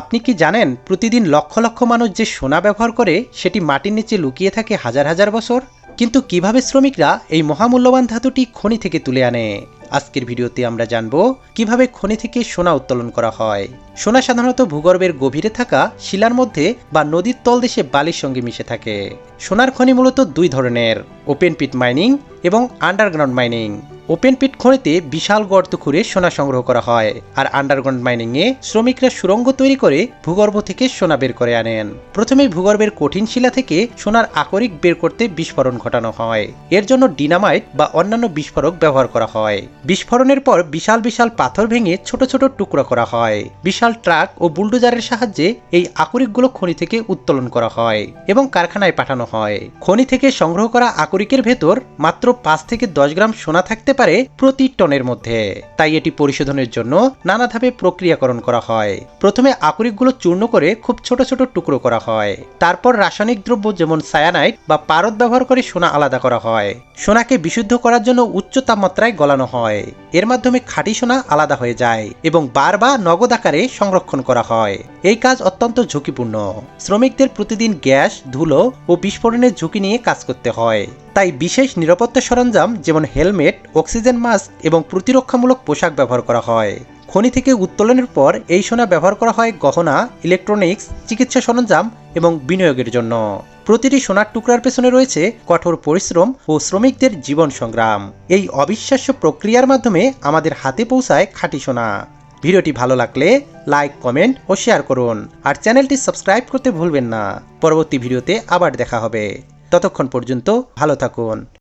আপনি কি জানেন প্রতিদিন লক্ষ লক্ষ মানুষ যে সোনা ব্যবহার করে সেটি মাটির নিচে লুকিয়ে থাকে হাজার হাজার বছর? কিন্তু কীভাবে শ্রমিকরা এই মহামূল্যবান ধাতুটি খনি থেকে তুলে আনে? আজকের ভিডিওতে আমরা জানব কীভাবে খনি থেকে সোনা উত্তোলন করা হয়। সোনা সাধারণত ভূগর্ভের গভীরে থাকা শিলার মধ্যে বা নদীর তলদেশে বালির সঙ্গে মিশে থাকে। সোনার খনি মূলত দুই ধরনের, ওপেন পিট মাইনিং এবং আন্ডারগ্রাউন্ড মাইনিং। ওপেন পিট খনিতে বিশাল গর্ত খুঁড়ে সোনা সংগ্রহ করা হয় আর আন্ডারগ্রাউন্ড মাইনিংয়ে শ্রমিকরা সুড়ঙ্গ তৈরি করে ভূগর্ভ থেকে সোনা বের করে আনেন। প্রথমে ভূগর্ভের কঠিন শিলা থেকে সোনার আকরিক বের করতে বিস্ফোরণ ঘটানো হয়। এর জন্য ডিনামাইট বা অন্যান্য বিস্ফোরক ব্যবহার করা হয়। বিস্ফোরণের পর বিশাল বিশাল পাথর ভেঙে ছোট ছোট টুকরা করা হয়। বিশাল ট্রাক ও বুলডোজারের সাহায্যে এই আকরিকগুলো খনি থেকে উত্তোলন করা হয় এবং কারখানায় পাঠানো হয়। খনি থেকে সংগ্রহ করা আকরিকের ভেতর মাত্র পাঁচ থেকে দশ গ্রাম সোনা থাকতে পারে প্রতি টনের মধ্যে। তাই এটি পরিশোধনের জন্য নানা ধাপে প্রক্রিয়াকরণ করা হয়। প্রথমে আকরিকগুলো চূর্ণ করে খুব ছোট ছোট টুকরো করা হয়। তারপর রাসায়নিক দ্রব্য যেমন সায়ানাইট বা পারদ ব্যবহার করে সোনা আলাদা করা হয়। সোনাকে বিশুদ্ধ করার জন্য উচ্চ তাপমাত্রায় গলানো হয়। এর মাধ্যমে খাঁটি সোনা আলাদা হয়ে যায় এবং বার বা নগদ আকারে সংরক্ষণ করা হয়। এই কাজ অত্যন্ত ঝুঁকিপূর্ণ। শ্রমিকদের প্রতিদিন গ্যাস, ধুলো ও বিস্ফোরণের ঝুঁকি নিয়ে কাজ করতে হয়। তাই বিশেষ নিরাপত্তা সরঞ্জাম যেমন হেলমেট, অক্সিজেন মাস্ক এবং প্রতিরক্ষামূলক পোশাক ব্যবহার করা হয়। খনি থেকে উত্তোলনের পর এই সোনা ব্যবহার করা হয় গহনা ইলেকট্রনিক্স চিকিৎসা সরঞ্জাম এবং বিনিয়োগের জন্য। প্রতিটি সোনার টুকরার পেছনে রয়েছে কঠোর পরিশ্রম ও শ্রমিকদের জীবন সংগ্রাম। এই অবিশ্বাস্য প্রক্রিয়ার মাধ্যমে আমাদের হাতে পৌঁছায় খাঁটি সোনা। ভিডিওটি ভালো লাগলে লাইক, কমেন্ট ও শেয়ার করুন। আর চ্যানেলটি সাবস্ক্রাইব করতে ভুলবেন না। পরবর্তী ভিডিওতে আবার দেখা হবে। ততক্ষণ পর্যন্ত ভালো থাকুন।